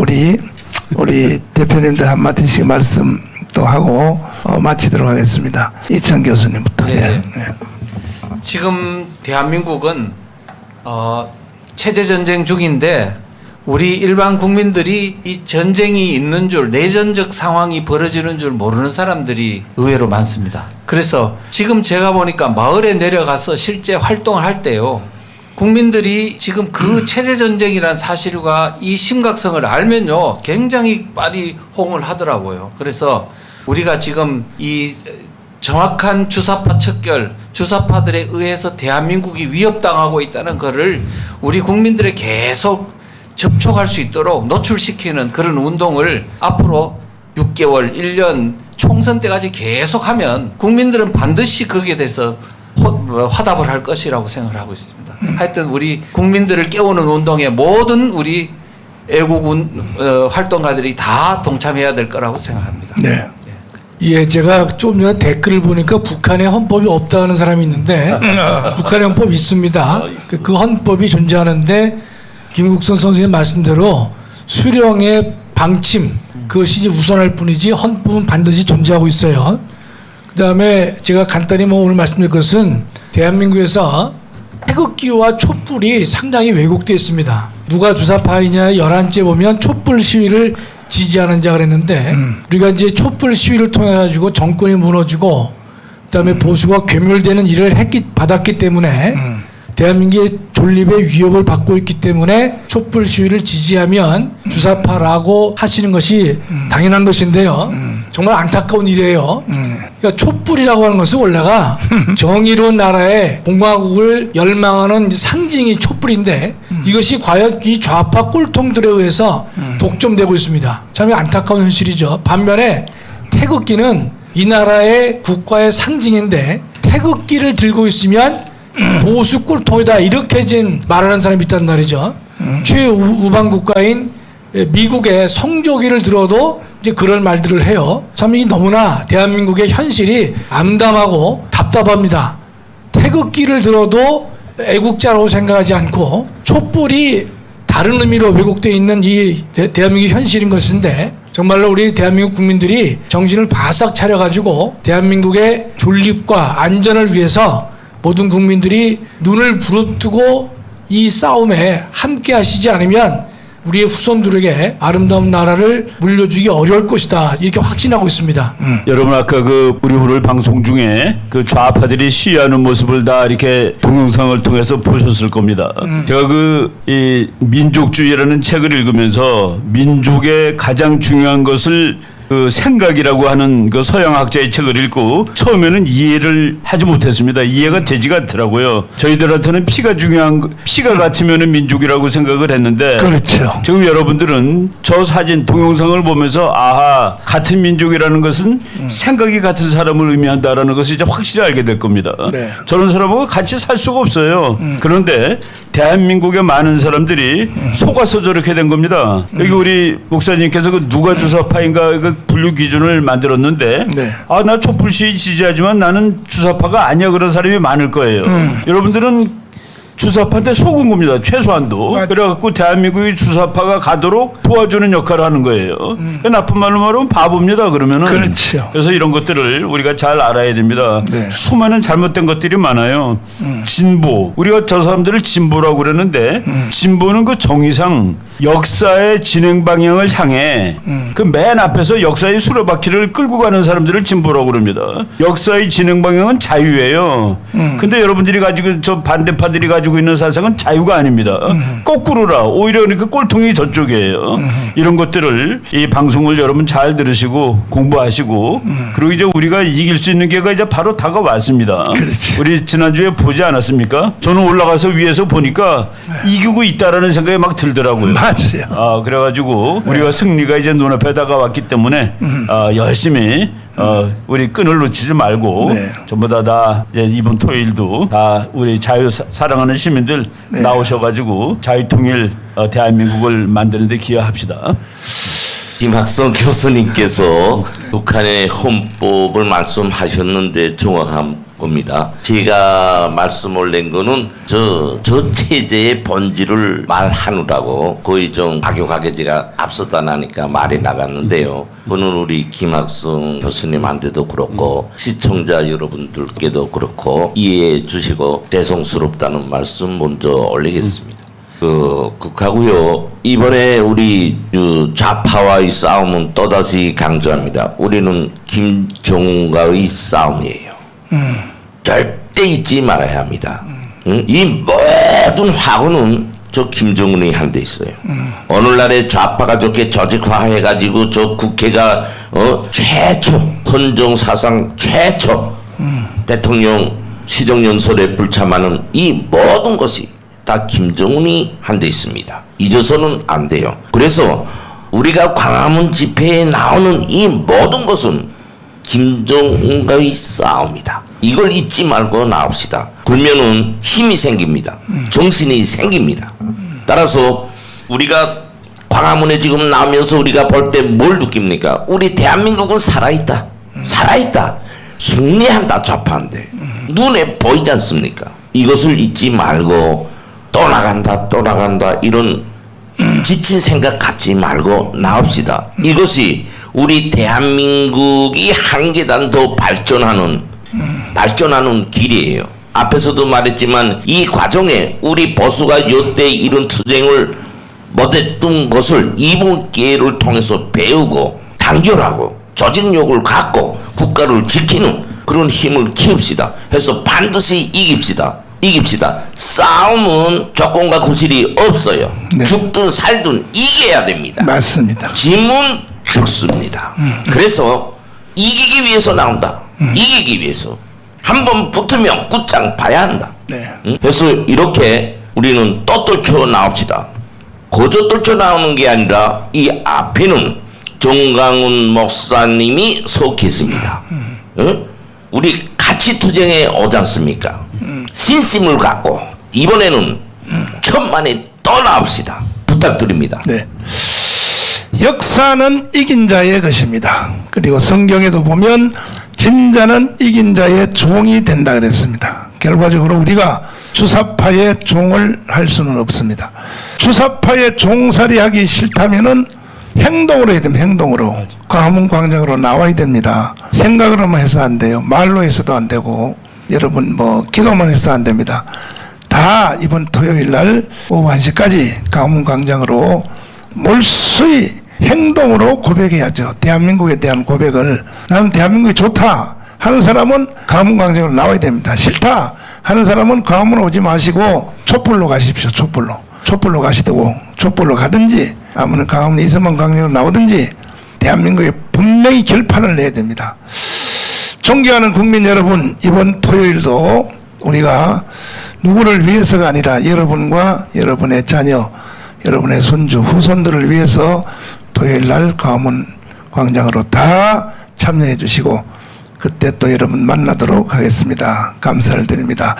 우리 우리 대표님들 한 마디씩 말씀 또 하고 어, 마치도록 하겠습니다. 이찬 교수님부터. 네. 예, 예. 지금 대한민국은 어, 체제 전쟁 중인데 우리 일반 국민들이 이 전쟁이 있는 줄 내전적 상황이 벌어지는 줄 모르는 사람들이 의외로 많습니다. 그래서 지금 제가 보니까 마을에 내려가서 실제 활동을 할 때요. 국민들이 지금 그 체제 전쟁이란 사실과 이 심각성을 알면요. 굉장히 빨리 호응을 하더라고요. 그래서 우리가 지금 이 정확한 주사파 척결, 주사파들에 의해서 대한민국이 위협당하고 있다는 것을 우리 국민들에 계속 접촉할 수 있도록 노출시키는 그런 운동을 앞으로 6개월, 1년 총선 때까지 계속하면 국민들은 반드시 거기에 대해서 화답을 할 것이라고 생각을 하고 있습니다. 하여튼 우리 국민들을 깨우는 운동에 모든 우리 애국운 어, 활동가들이 다 동참해야 될 거라고 생각합니다. 네. 예, 제가 좀 전에 댓글을 보니까 북한에 헌법이 없다는 사람이 있는데 북한에 헌법 있습니다. 그, 그 헌법이 존재하는데 김국선 선생님 말씀대로 수령의 방침 그것이 우선할 뿐이지 헌법은 반드시 존재하고 있어요. 그다음에 제가 간단히 뭐 오늘 말씀드릴 것은 대한민국에서 태극기와 촛불이 상당히 왜곡되어 있습니다. 누가 주사파이냐 열한째 보면 촛불 시위를 지지하는 자 그랬는데 우리가 이제 촛불 시위를 통해 가지고 정권이 무너지고 그다음에 보수가 괴멸되는 일을 했기 받았기 때문에 대한민국의 존립의 위협을 받고 있기 때문에 촛불 시위를 지지하면 주사파라고 하시는 것이 당연한 것인데요. 정말 안타까운 일이에요. 그러니까 촛불이라고 하는 것은 원래가 정의로운 나라의 공화국을 열망하는 상징이 촛불인데 이것이 과연 이 좌파 꼴통들에 의해서 독점되고 있습니다. 참 안타까운 현실이죠. 반면에 태극기는 이 나라의 국가의 상징인데 태극기를 들고 있으면 보수 꼴통이다 이렇게 진 말하는 사람이 있단 말이죠. 최우방 국가인 미국의 성조기를 들어도 이제 그런 말들을 해요. 참 이 너무나 대한민국의 현실이 암담하고 답답합니다. 태극기를 들어도 애국자라고 생각하지 않고 촛불이 다른 의미로 왜곡되어 있는 이 대, 대한민국 현실인 것인데 정말로 우리 대한민국 국민들이 정신을 바싹 차려가지고 대한민국의 존립과 안전을 위해서 모든 국민들이 눈을 부릅뜨고 이 싸움에 함께 하시지 않으면 우리의 후손들에게 아름다운 나라를 물려주기 어려울 것이다 이렇게 확신하고 있습니다. 여러분 아까 그 우리 오늘 방송 중에 그 좌파들이 시위하는 모습을 다 이렇게 동영상을 통해서 보셨을 겁니다. 제가 그 이 민족주의라는 책을 읽으면서 민족의 가장 중요한 것을 그 생각이라고 하는 그 서양 학자의 책을 읽고 처음에는 이해를 하지 못했습니다. 이해가 되지가 않더라고요. 저희들한테는 피가 중요한 거- 피가 같으면은 민족이라고 생각을 했는데 그렇죠. 지금 여러분들은 저 사진 동영상을 보면서 아하 같은 민족이라는 것은 생각이 같은 사람을 의미한다라는 것을 이제 확실히 알게 될 겁니다. 네. 저런 사람하고 같이 살 수가 없어요. 그런데 대한민국의 많은 사람들이 속아서 저렇게 된 겁니다. 여기 우리 목사님께서 그 누가 주사파인가 그 분류 기준을 만들었는데 네. 아나 촛불시 지지하지만 나는 주사파가 아니야 그런 사람이 많을 거예요. 여러분들은 주사파한테 속은 겁니다. 최소한도. 맞- 그래갖고 대한민국의 주사파가 가도록 도와주는 역할을 하는 거예요. 그 나쁜 말로 말하면 바보입니다. 그러면은. 그렇죠. 그래서 이런 것들을 우리가 잘 알아야 됩니다. 네. 수많은 잘못된 것들이 많아요. 진보. 우리가 저 사람들을 진보라고 그러는데 진보는 그 정의상 역사의 진행 방향을 향해 그 맨 앞에서 역사의 수레바퀴를 끌고 가는 사람들을 진보라고 그럽니다. 역사의 진행 방향은 자유예요. 근데 여러분들이 가지고 저 반대파들이 가지고 있는 사상은 자유가 아닙니다. 거꾸로라. 오히려 그 꼴통이 저쪽이에요. 이런 것들을 이 방송을 여러분 잘 들으시고 공부하시고 그리고 이제 우리가 이길 수 있는 게가 이제 바로 다가왔습니다. 그렇지. 우리 지난주에 보지 않았습니까? 저는 올라가서 위에서 보니까 이기고 있다라는 생각이 막 들더라고요. 맞아요. 아 그래가지고 우리가 승리가 이제 눈앞에 다가왔기 때문에 아, 열심히 어, 우리 끈을 놓치지 말고 네. 전부 다, 다 이번 토요일도 다 우리 자유 사- 사랑하는 시민들 네. 나오셔가지고 자유통일 어, 대한민국을 만드는데 기여합시다. 김학성 교수님께서 북한의 헌법을 말씀하셨는데 정확한 겁니다. 제가 말씀 올린 거는 저, 저 체제의 본질을 말하느라고 거의 좀 가격하게 제가 앞섰다 나니까 말이 나갔는데요. 그는 우리 김학성 교수님한테도 그렇고 시청자 여러분들께도 그렇고 이해해 주시고 대성스럽다는 말씀 먼저 올리겠습니다. 그 극하고요. 이번에 우리 그 좌파와의 싸움은 또다시 강조합니다. 우리는 김종과의 싸움이에요. 절대 잊지 말아야 합니다. 응? 이 모든 화구는 저 김정은이 한데 있어요. 오늘날에 좌파가 저렇게 조직화해가지고 저 국회가 어 최초 헌정 사상 최초 대통령 시정연설에 불참하는 이 모든 것이 다 김정은이 한데 있습니다. 잊어서는 안 돼요. 그래서 우리가 광화문 집회에 나오는 이 모든 것은 김정은과의 싸움이다. 이걸 잊지 말고 나옵시다. 그러면은 힘이 생깁니다. 정신이 생깁니다. 따라서 우리가 광화문에 지금 나오면서 우리가 볼 때 뭘 느낍니까? 우리 대한민국은 살아있다. 살아있다. 승리한다 좌파한테. 눈에 보이지 않습니까? 이것을 잊지 말고 또 나간다 또 나간다 이런 지친 생각 갖지 말고 나옵시다. 이것이 우리 대한민국이 한 계단 더 발전하는 발전하는 길이에요. 앞에서도 말했지만 이 과정에 우리 보수가 요때 이런 투쟁을 못했던 것을 이번 기회를 통해서 배우고 단결하고 조직력을 갖고 국가를 지키는 그런 힘을 키웁시다. 해서 반드시 이깁시다. 이깁시다. 싸움은 조건과 구실이 없어요. 네. 죽든 살든 이겨야 됩니다. 맞습니다. 짐은 죽습니다. 그래서 이기기 위해서 나온다. 이기기 위해서 한 번 붙으면 끝장 봐야 한다. 네. 응? 그래서 이렇게 우리는 또 떨쳐 나옵시다. 거저 떨쳐 나오는 게 아니라 이 앞에는 정강훈 목사님이 서 계십니다. 응? 우리 같이 투쟁에 오지 않습니까? 신심을 갖고 이번에는 천만에 또 나옵시다. 부탁드립니다. 네. 역사는 이긴 자의 것입니다. 그리고 성경에도 보면 진자는 이긴 자의 종이 된다 그랬습니다. 결과적으로 우리가 주사파의 종을 할 수는 없습니다. 주사파의 종살이 하기 싫다면은 행동으로 해야 됩니다. 행동으로. 광화문 광장으로 나와야 됩니다. 생각으로만 해서 안 돼요. 말로 해서도 안 되고 여러분 뭐 기도만 해서 안 됩니다. 다 이번 토요일 날 오후 1시까지 광화문 광장으로 몰수히 행동으로 고백해야죠. 대한민국에 대한 고백을 나는 대한민국이 좋다 하는 사람은 광화문 광장으로 나와야 됩니다. 싫다 하는 사람은 광화문 오지 마시고 촛불로 가십시오. 촛불로. 촛불로 가시고 촛불로 가든지 아무는 광화문 이승만 광장으로 나오든지 대한민국에 분명히 결판을 내야 됩니다. 존경하는 국민 여러분, 이번 토요일도 우리가 누구를 위해서가 아니라 여러분과 여러분의 자녀, 여러분의 손주, 후손들을 위해서 토요일 날 광화문 광장으로 다 참여해 주시고 그때 또 여러분 만나도록 하겠습니다. 감사를 드립니다.